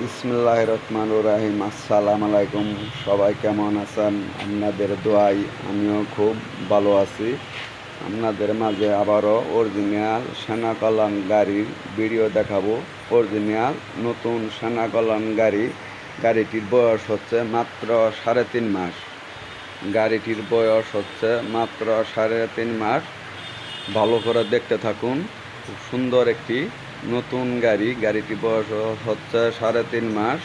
বিসমুল্লাহ রহমান রাহিম আসসালাম আলাইকুম সবাই কেমন আছেন? আপনাদের দোয়াই আমিও খুব ভালো আছি। আপনাদের মাঝে আবারও অরিজিনাল সেনা কল্যাণ গাড়ির ভিডিও দেখাবো। অরিজিনাল নতুন সেনা কল্যাণ গাড়ি, গাড়িটির বয়স হচ্ছে মাত্র সাড়ে তিন মাস। গাড়িটির বয়স হচ্ছে মাত্র সাড়ে তিন মাস। ভালো করে দেখতে থাকুন। খুব সুন্দর একটি নতুন গাড়ি, গাড়িটি বয়স হচ্ছে সাড়ে তিন মাস।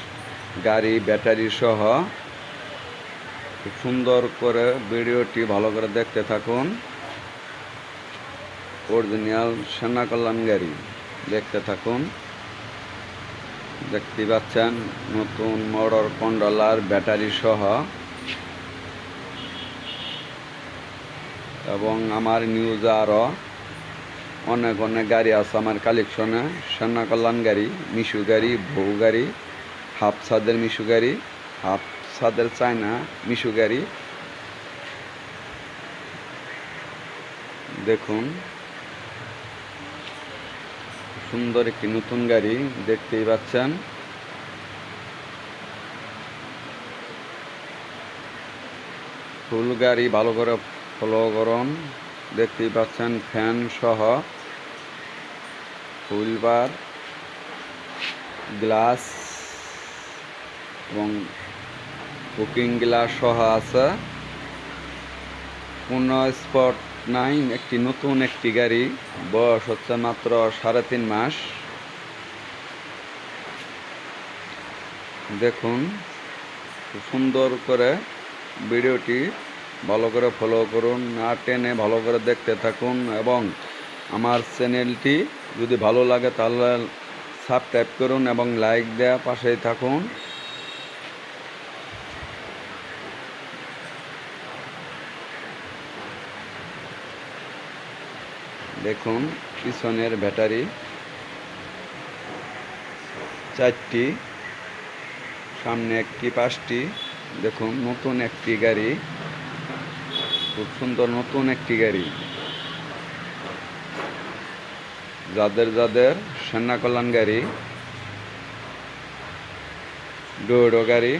গাড়ি ব্যাটারি সহ খুব সুন্দর করে ভিডিওটি ভালো করে দেখতে থাকুন। অরিজিনাল সেনা কল্যাণ গাড়ি, দেখতে থাকুন। দেখতে পাচ্ছেন নতুন মোটর কন্ট্রোলার, ব্যাটারি সহ। এবং আমার নিউজ আরও অনেক অনেক গাড়ি আছে আমার কালেকশনে সেনা কল্যাণ গাড়ি, মিশু গাড়ি বউ গাড়ি হাফ সাদের মিশু গাড়ি হাফ সাদের চায়না মিশু গাড়ি। দেখুন। সুন্দর একটি নতুন গাড়ি দেখতেই পাচ্ছেন। ফুল গাড়ি ভালো করে ফলো করুন। দেখতেই পাচ্ছেন, ফ্যান সহ হুইলবার গ্লাস এবং বুকিং গ্লাস সহ আছে। কোনো স্পট নাই, একটি নতুন একটি গাড়ি, বয়স হচ্ছে মাত্র সাড়ে তিন মাস। দেখুন সুন্দর করে ভিডিওটি ভালো করে ফলো করুন, না টেনে ভালো করে দেখতে থাকুন এবং আমার চ্যানেলটি যদি ভালো লাগে তাহলে সাবস্ক্রাইব করুন এবং লাইক দেওয়া পাশেই থাকুন। দেখুন, পিছনের ব্যাটারি চারটি, সামনে একটি পাঁচটি, দেখুন, নতুন একটি গাড়ি। খুব সুন্দর নতুন একটি গাড়ি। যাদের যাদের সেনা কল্যাণ গাড়ি ডোডো গাড়ি,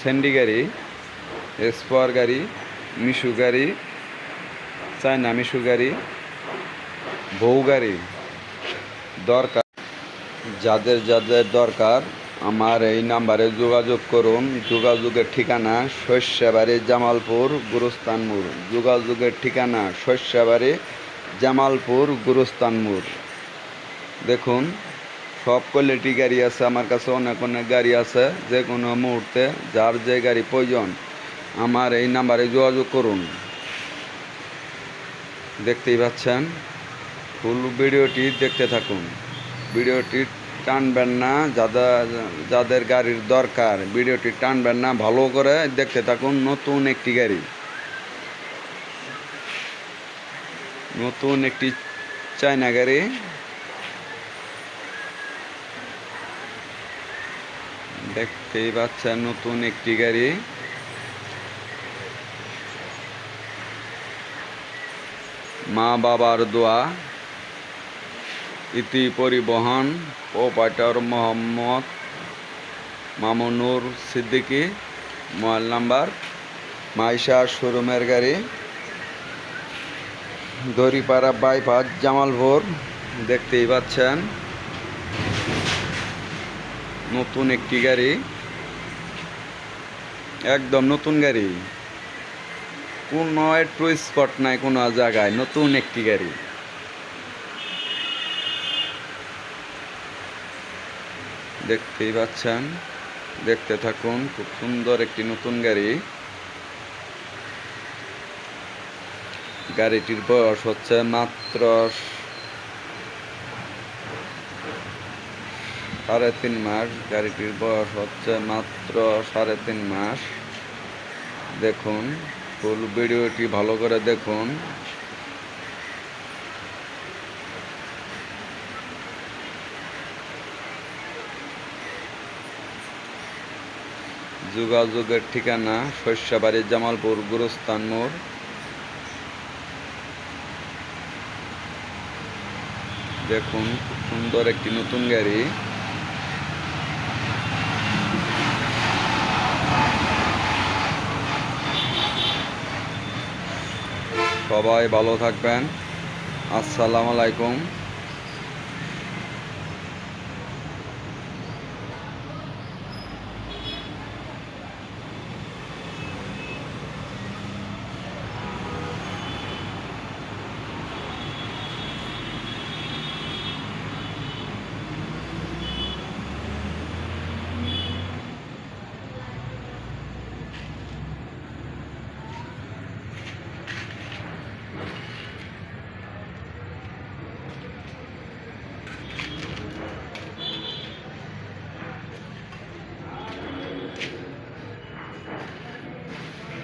স্যান্ডি গাড়ি, এসপোয়ার গাড়ি, মিশু গাড়ি, চায়না মিশু গাড়ি, বউ গাড়ি দরকার। যাদের যাদের দরকার আমার এই নাম্বারে যোগাযোগ করুন। যোগাযোগের ঠিকানা শস্যাবাড়ি, জামালপুর, গুরুস্তানমুর। যোগাযোগের ঠিকানা শস্যাবাড়ি, জামালপুর, গুরুস্তানমুর। দেখুন, সব কোয়ালিটি গাড়ি আছে আমার কাছে, অনেক অনেক গাড়ি আছে। যে কোনো মুহূর্তে, যার যে গাড়ি প্রয়োজন, আমার এই নাম্বারে যোগাযোগ করুন। দেখতেই পাচ্ছেন? ফুল ভিডিওটি দেখতে থাকুন। ভিডিওটি টানবেন না যাদের যাদের গাড়ির দরকার, ভিডিওটি টানবেন না, ভালো করে দেখতে থাকুন নতুন একটি গাড়ি। নতুন একটি চায়না গাড়ি। দেখতেই পাচ্ছেন নতুন একটি গাড়ি। মা বাবার দোয়া ইতি পরিবহন proprietor Mohammad Mamunur Siddiqui, mobile number, Maisha শোরুমের গাড়ি, দড়িপাড়া বাইপাস, জামালপুর, দেখতেই পাচ্ছেন। নতুন একটি গাড়ি। একদম নতুন গাড়ি। কোনো একটু স্পট নাই, কোনো জায়গায় নতুন একটি গাড়ি। দেখতেই পাচ্ছেন। দেখতে থাকুন, খুব সুন্দর একটি নতুন গাড়ি। গাড়িটির বয়স হচ্ছে মাত্র সাড়ে তিন মাস। গাড়িটির বয়স হচ্ছে মাত্র সাড়ে তিন মাস। দেখুন, ফুল ভিডিওটি ভালো করে দেখুন। যোগাযোগের ঠিকানা শস্যাবাড়ি জামালপুর গুরুস্থান মোড়। দেখুন, খুব সুন্দর একটি নতুন গাড়ি। সবাই ভালো থাকবেন। আসসালামু আলাইকুম।